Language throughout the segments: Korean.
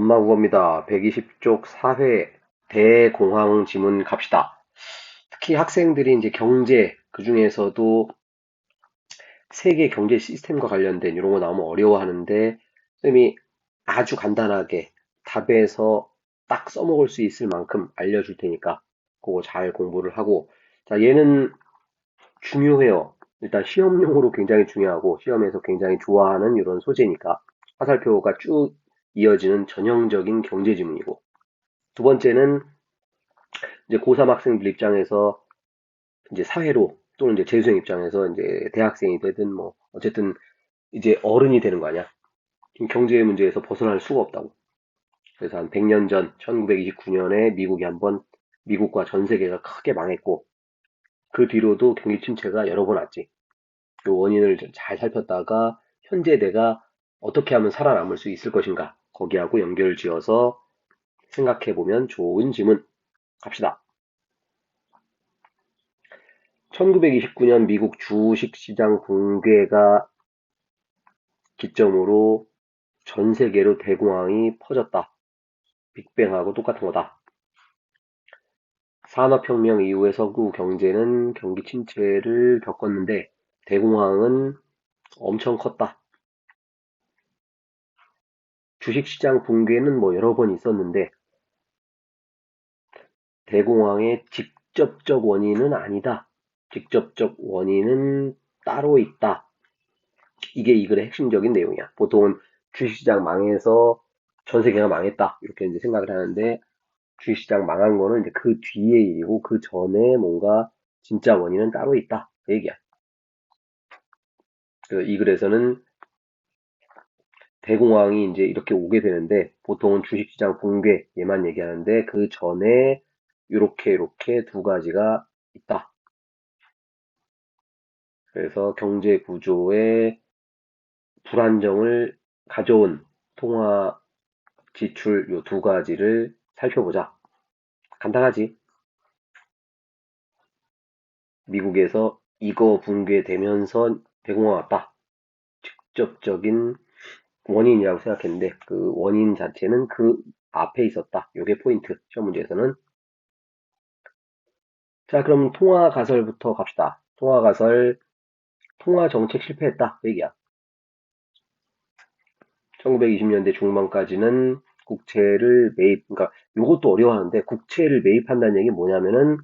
엄마 국어입니다. 120쪽 4회 대공황 지문 갑시다. 특히 학생들이 이제 경제, 그 중에서도 세계 경제 시스템과 관련된 이런 거 나오면 어려워하는데, 선생님이 아주 간단하게 답에서 딱 써먹을 수 있을 만큼 알려줄 테니까, 그거 잘 공부를 하고, 자, 얘는 중요해요. 일단 시험용으로 굉장히 중요하고, 시험에서 굉장히 좋아하는 이런 소재니까, 화살표가 쭉 이어지는 전형적인 경제 지문이고 두 번째는 이제 고3 학생들 입장에서 이제 사회로 또는 이제 재수생 입장에서 이제 대학생이 되든 뭐 어쨌든 이제 어른이 되는 거 아니야. 경제 문제에서 벗어날 수가 없다고. 그래서 한 100년 전 1929년에 미국이 한번 미국과 전 세계가 크게 망했고 그 뒤로도 경기 침체가 여러 번 왔지. 그 원인을 잘 살폈다가 현재 내가 어떻게 하면 살아남을 수 있을 것인가 거기하고 연결 지어서 생각해 보면 좋은 질문 갑시다. 1929년 미국 주식시장 붕괴가 기점으로 전 세계로 대공황이 퍼졌다. 빅뱅하고 똑같은 거다. 산업혁명 이후에 서구 경제는 경기 침체를 겪었는데 대공황은 엄청 컸다. 주식시장 붕괴는 뭐 여러 번 있었는데 대공황의 직접적 원인은 아니다. 직접적 원인은 따로 있다. 이게 이 글의 핵심적인 내용이야. 보통은 주식시장 망해서 전 세계가 망했다. 이렇게 이제 생각을 하는데 주식시장 망한 거는 이제 그 뒤의 일이고 그 전에 뭔가 진짜 원인은 따로 있다. 그 얘기야. 이 글에서는 대공황이 이제 이렇게 오게 되는데 보통은 주식시장 붕괴 얘만 얘기하는데 그 전에 이렇게 이렇게 두 가지가 있다. 그래서 경제 구조의 불안정을 가져온 통화 지출 요 두 가지를 살펴보자. 간단하지? 미국에서 이거 붕괴되면서 대공황 왔다. 직접적인 원인이라고 생각했는데 그 원인 자체는 그 앞에 있었다. 요게 포인트. 시험 문제에서는. 자, 그럼 통화 가설부터 갑시다. 통화 가설, 통화 정책 실패했다. 그 얘기야. 1920년대 중반까지는 국채를 매입, 그러니까 요것도 어려워하는데 국채를 매입한다는 얘기 뭐냐면은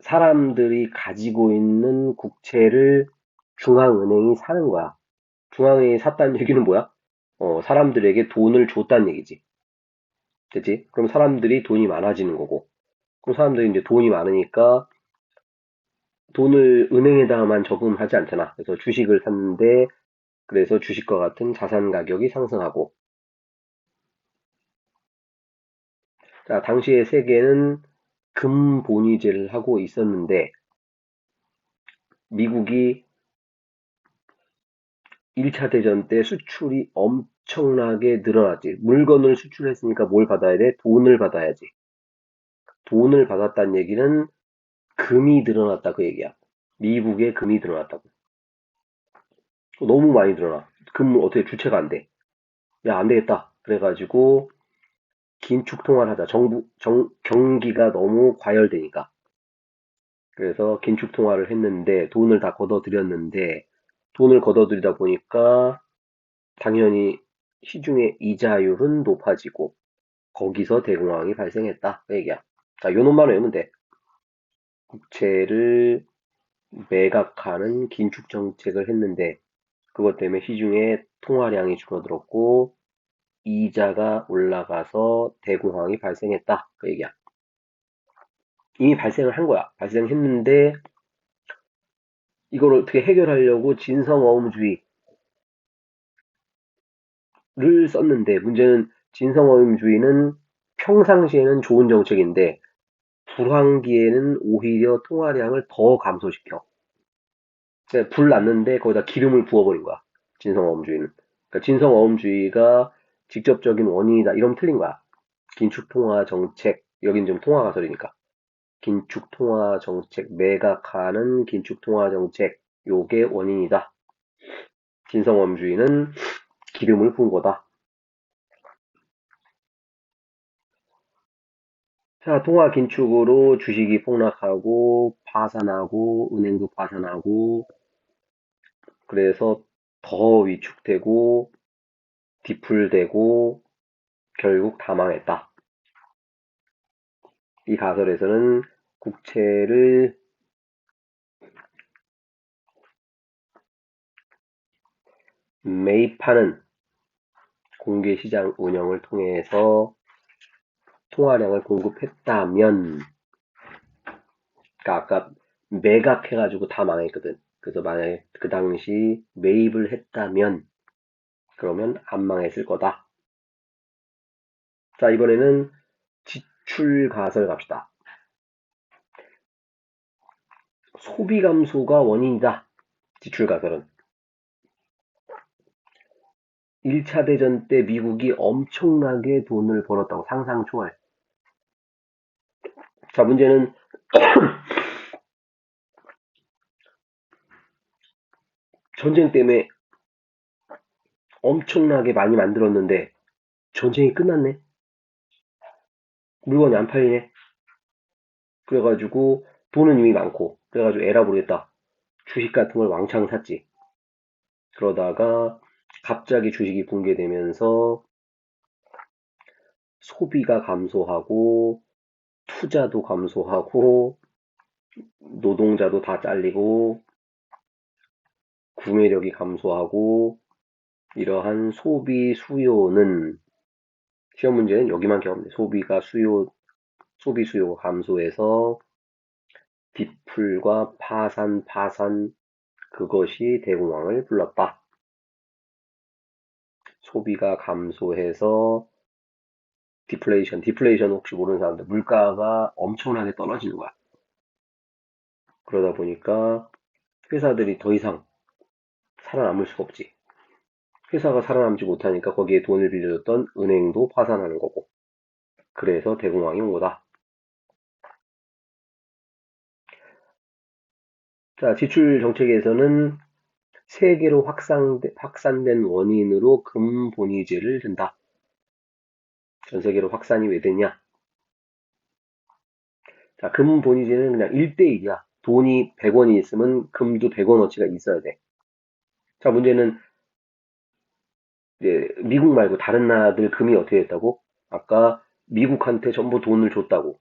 사람들이 가지고 있는 국채를 중앙은행이 사는 거야. 중앙은행이 샀다는 얘기는 뭐야? 어, 사람들에게 돈을 줬다는 얘기지. 그치? 그럼 사람들이 돈이 많아지는 거고. 그럼 사람들이 이제 돈이 많으니까 돈을 은행에다만 저금하지 않잖아. 그래서 주식을 샀는데 그래서 주식과 같은 자산 가격이 상승하고. 자, 당시에 세계는 금본위제를 하고 있었는데 미국이 1차 대전 때 수출이 엄청나게 늘어났지. 물건을 수출했으니까 뭘 받아야 돼? 돈을 받아야지. 돈을 받았다는 얘기는 금이 늘어났다 그 얘기야. 미국의 금이 늘어났다고. 너무 많이 늘어나. 금 어떻게 주체가 안 돼. 야, 안 되겠다. 그래가지고 긴축 통화를 하자. 정부 정, 경기가 너무 과열되니까. 그래서 긴축 통화를 했는데 돈을 다 걷어들였는데 돈을 걷어들이다 보니까 당연히 시중의 이자율은 높아지고 거기서 대공황이 발생했다. 그 얘기야. 자, 요 놈만 외우면 돼. 국채를 매각하는 긴축 정책을 했는데 그것 때문에 시중에 통화량이 줄어들었고 이자가 올라가서 대공황이 발생했다. 그 얘기야. 이미 발생을 한 거야. 발생했는데 이걸 어떻게 해결하려고 진성어음주의를 썼는데 문제는 진성어음주의는 평상시에는 좋은 정책인데 불황기에는 오히려 통화량을 더 감소시켜. 그러니까 불 났는데 거기다 기름을 부어버린 거야. 진성어음주의는. 그러니까 진성어음주의가 직접적인 원인이다. 이러면 틀린 거야. 긴축통화 정책, 여긴 좀 통화 가설이니까. 긴축 통화 정책, 매각하는 긴축 통화 정책, 요게 원인이다. 진성엄주의는 기름을 부은 거다. 자, 통화 긴축으로 주식이 폭락하고 파산하고 은행도 파산하고 그래서 더 위축되고 디풀되고 결국 다 망했다. 이 가설에서는 국채를 매입하는 공개시장 운영을 통해서 통화량을 공급했다면 그러니까 아까 매각해가지고 다 망했거든. 그래서 만약에 그 당시 매입을 했다면 그러면 안 망했을 거다. 자 이번에는 지출 가설 갑시다. 소비 감소가 원인이다. 지출 가설은 1차 대전 때 미국이 엄청나게 돈을 벌었다고 상상 초월. 자, 문제는 전쟁 때문에 엄청나게 많이 만들었는데 전쟁이 끝났네. 물건이 안 팔리네. 그래가지고 돈은 이미 많고 그래가지고 에라 모르겠다. 주식 같은 걸 왕창 샀지. 그러다가 갑자기 주식이 붕괴되면서 소비가 감소하고 투자도 감소하고 노동자도 다 잘리고 구매력이 감소하고 이러한 소비 수요는 시험 문제는 여기만 기억하면 돼. 소비가 수요 소비 수요가 감소해서 디풀과 파산 파산 그것이 대공황을 불렀다. 소비가 감소해서 디플레이션, 디플레이션 혹시 모르는 사람들 물가가 엄청나게 떨어지는 거야. 그러다 보니까 회사들이 더 이상 살아남을 수가 없지. 회사가 살아남지 못하니까 거기에 돈을 빌려줬던 은행도 파산하는 거고. 그래서 대공황이 온 거다. 자, 지출 정책에서는 세계로 확산된, 확산된 원인으로 금본위제를 든다. 전 세계로 확산이 왜 되냐? 자, 금본위제는 그냥 1대1이야. 돈이 100원이 있으면 금도 100원어치가 있어야 돼. 자, 문제는 이제 미국 말고 다른 나라들 금이 어떻게 됐다고? 아까 미국한테 전부 돈을 줬다고.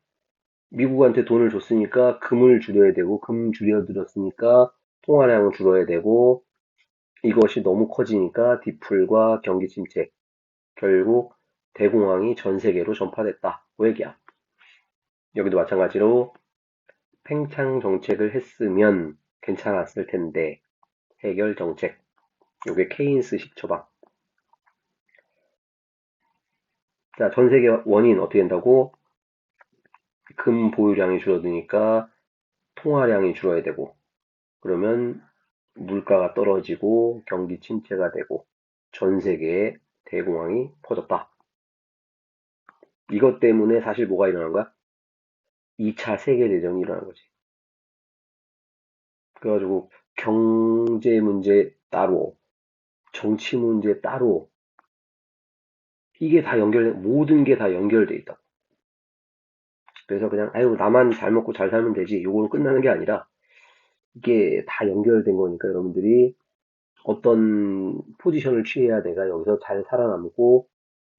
미국한테 돈을 줬으니까 금을 줄여야 되고, 금 줄여들었으니까 통화량을 줄여야 되고, 이것이 너무 커지니까 디플과 경기 침체, 결국 대공황이 전 세계로 전파됐다. 그 얘기야. 여기도 마찬가지로 팽창 정책을 했으면 괜찮았을 텐데 해결 정책. 요게 케인스식 처방. 자, 전 세계 원인 어떻게 된다고? 금 보유량이 줄어드니까 통화량이 줄어야 되고 그러면 물가가 떨어지고 경기 침체가 되고 전 세계에 대공황이 퍼졌다. 이것 때문에 사실 뭐가 일어난 거야? 2차 세계대전이 일어난 거지. 그래가지고 경제 문제 따로, 정치 문제 따로, 이게 다 연결, 모든 게 다 연결돼 있다고. 그래서 그냥, 아유, 나만 잘 먹고 잘 살면 되지. 이걸로 끝나는 게 아니라, 이게 다 연결된 거니까 여러분들이 어떤 포지션을 취해야 내가 여기서 잘 살아남고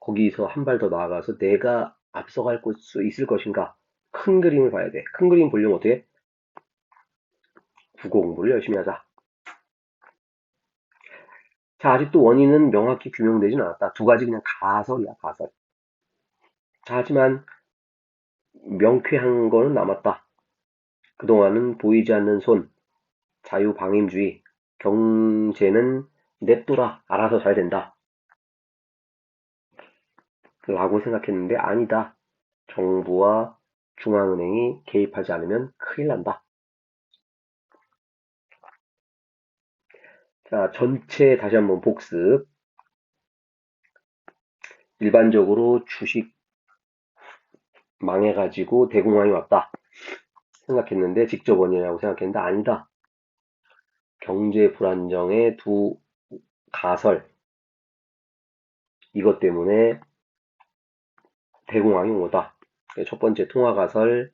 거기서 한 발 더 나아가서 내가 앞서갈 수 있을 것인가 큰 그림을 봐야 돼. 큰 그림 보려면 어떻게? 국어 공부를 열심히 하자. 자, 아직도 원인은 명확히 규명되진 않았다. 두 가지 그냥 가설이야, 가설. 자, 하지만 명쾌한 거는 남았다. 그동안은 보이지 않는 손, 자유방임주의, 경제는 냅둬라, 알아서 잘 된다. 라고 생각했는데 아니다. 정부와 중앙은행이 개입하지 않으면 큰일 난다. 자, 전체 다시 한번 복습. 일반적으로 주식 망해가지고 대공황이 왔다. 생각했는데 직접 원인이라고 생각했는데 아니다. 경제 불안정의 두 가설 이것 때문에 대공황이 온 거다. 첫 번째 통화 가설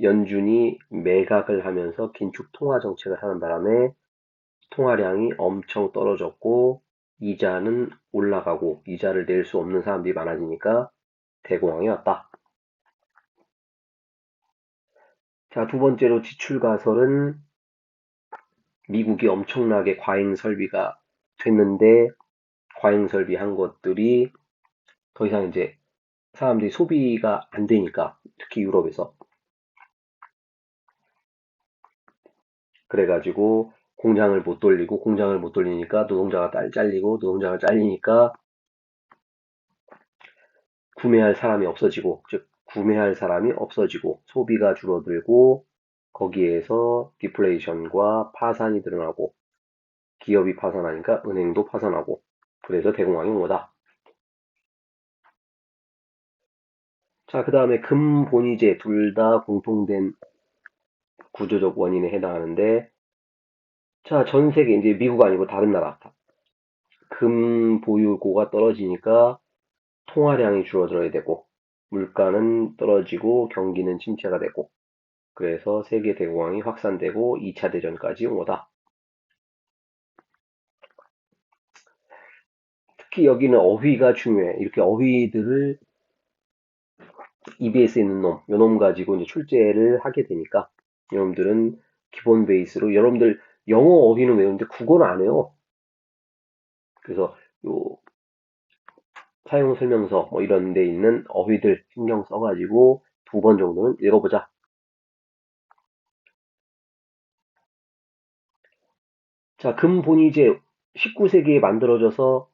연준이 매각을 하면서 긴축 통화 정책을 하는 바람에 통화량이 엄청 떨어졌고 이자는 올라가고 이자를 낼 수 없는 사람들이 많아지니까 대공황이 왔다. 자, 두 번째로 지출 가설은 미국이 엄청나게 과잉 설비가 됐는데 과잉 설비 한 것들이 더 이상 이제 사람들이 소비가 안 되니까 특히 유럽에서 그래가지고 공장을 못 돌리고 공장을 못 돌리니까 노동자가 딸 잘리고 노동자가 잘리니까 구매할 사람이 없어지고 즉 구매할 사람이 없어지고 소비가 줄어들고 거기에서 디플레이션과 파산이 드러나고 기업이 파산하니까 은행도 파산하고 그래서 대공황이 온 거다. 자, 그 다음에 금본위제 둘 다 공통된 구조적 원인에 해당하는데 자, 전 세계 이제 미국 아니고 다른 나라 금 보유고가 떨어지니까 통화량이 줄어들어야 되고 물가는 떨어지고 경기는 침체가 되고 그래서 세계 대공황이 확산되고 2차 대전까지 온 거다. 특히 여기는 어휘가 중요해. 이렇게 어휘들을 EBS에 있는 놈, 요놈 가지고 이제 출제를 하게 되니까 여러분들은 기본 베이스로 여러분들 영어 어휘는 외우는데 국어는 안 해요. 그래서 요 사용 설명서 뭐 이런 데 있는 어휘들 신경 써가지고 두 번 정도는 읽어보자. 자, 금본위제 19세기에 만들어져서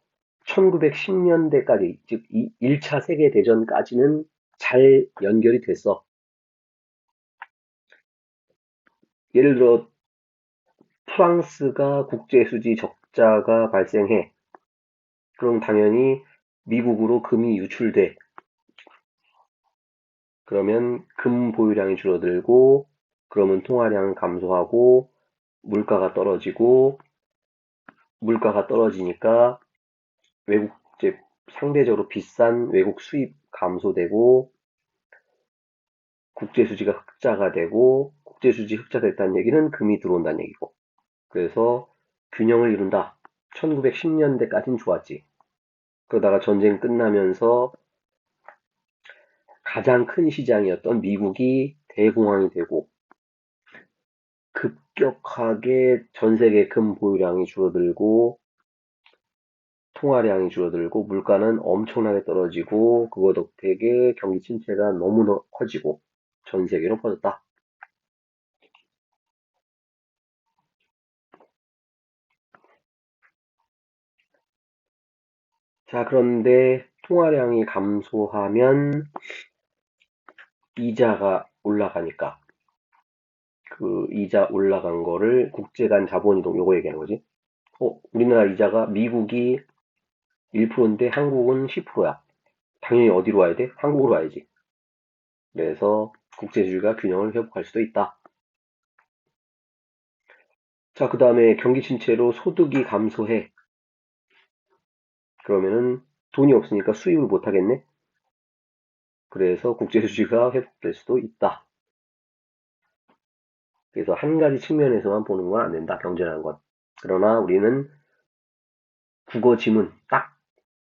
1910년대까지, 즉 1차 세계대전까지는 잘 연결이 됐어. 예를 들어 프랑스가 국제 수지 적자가 발생해. 그럼 당연히 미국으로 금이 유출돼. 그러면 금 보유량이 줄어들고 그러면 통화량 감소하고 물가가 떨어지고 물가가 떨어지니까 외국 제 상대적으로 비싼 외국 수입 감소되고 국제 수지가 흑자가 되고 국제 수지 흑자됐다는 얘기는 금이 들어온다는 얘기고 그래서 균형을 이룬다. 1910년대까지는 좋았지. 그러다가 전쟁 끝나면서 가장 큰 시장이었던 미국이 대공황이 되고 급격하게 전 세계 금 보유량이 줄어들고 통화량이 줄어들고 물가는 엄청나게 떨어지고 그거 덕택에 경기 침체가 너무 커지고 전 세계로 퍼졌다. 자, 그런데 통화량이 감소하면 이자가 올라가니까 그 이자 올라간 거를 국제 간 자본 이동 요거 얘기하는 거지. 어, 우리나라 이자가 미국이 1%인데 한국은 10%야. 당연히 어디로 와야 돼? 한국으로 와야지. 그래서 국제주의가 균형을 회복할 수도 있다. 자, 그 다음에 경기 침체로 소득이 감소해. 그러면은 돈이 없으니까 수입을 못 하겠네? 그래서 국제주의가 회복될 수도 있다. 그래서 한 가지 측면에서만 보는 건 안 된다. 경제라는 건. 그러나 우리는 국어 지문 딱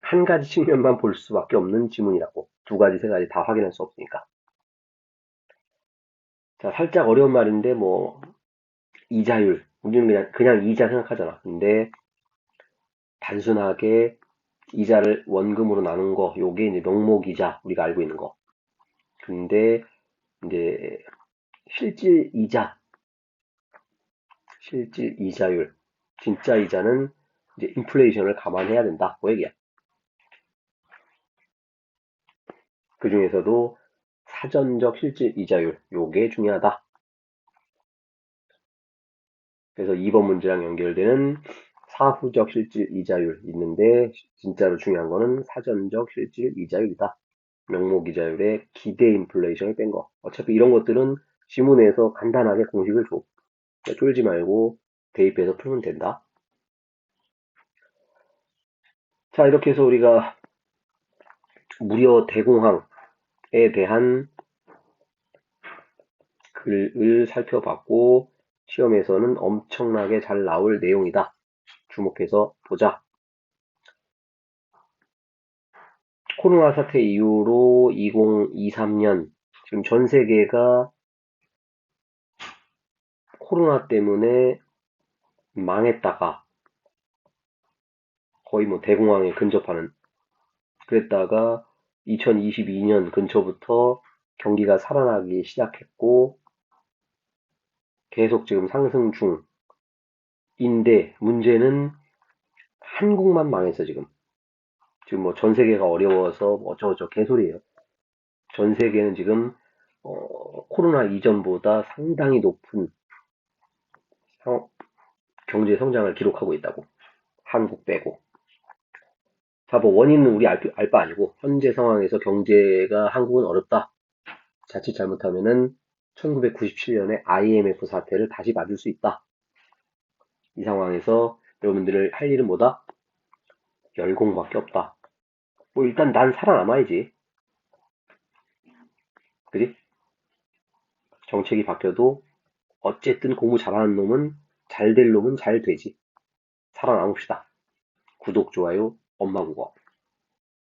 한 가지 측면만 볼 수밖에 없는 지문이라고. 두 가지, 세 가지 다 확인할 수 없으니까. 자, 살짝 어려운 말인데 뭐 이자율. 우리는 그냥 그냥 이자 생각하잖아. 근데 단순하게 이자를 원금으로 나눈 거, 요게 이제 명목 이자, 우리가 알고 있는 거. 근데, 이제, 실질 이자, 실질 이자율, 진짜 이자는 이제 인플레이션을 감안해야 된다. 그 얘기야. 그 중에서도 사전적 실질 이자율, 요게 중요하다. 그래서 2번 문제랑 연결되는 사후적 실질 이자율 있는데 진짜로 중요한 거는 사전적 실질 이자율이다. 명목 이자율에 기대 인플레이션을 뺀 거. 어차피 이런 것들은 지문에서 간단하게 공식을 줘. 그러니까 쫄지 말고 대입해서 풀면 된다. 자, 이렇게 해서 우리가 무려 대공황에 대한 글을 살펴봤고, 시험에서는 엄청나게 잘 나올 내용이다. 주목해서 보자. 코로나 사태 이후로 2023년 지금 전 세계가 코로나 때문에 망했다가 거의 뭐 대공황에 근접하는 그랬다가 2022년 근처부터 경기가 살아나기 시작했고 계속 지금 상승 중 인데 문제는 한국만 망했어 지금 지금 뭐 전 세계가 어려워서 뭐 어쩌고저쩌고 개소리예요 전 세계는 지금 어, 코로나 이전보다 상당히 높은 성- 경제 성장을 기록하고 있다고 한국 빼고 자, 뭐 원인은 우리 알, 알바 아니고 현재 상황에서 경제가 한국은 어렵다. 자칫 잘못하면은 1997년에 IMF 사태를 다시 맞을 수 있다. 이 상황에서 여러분들을 할 일은 뭐다? 열공밖에 없다. 뭐 일단 난 살아남아야지. 그지? 정책이 바뀌어도 어쨌든 공부 잘하는 놈은 잘 될 놈은 잘 되지. 살아남읍시다. 구독, 좋아요, 엄마 국어.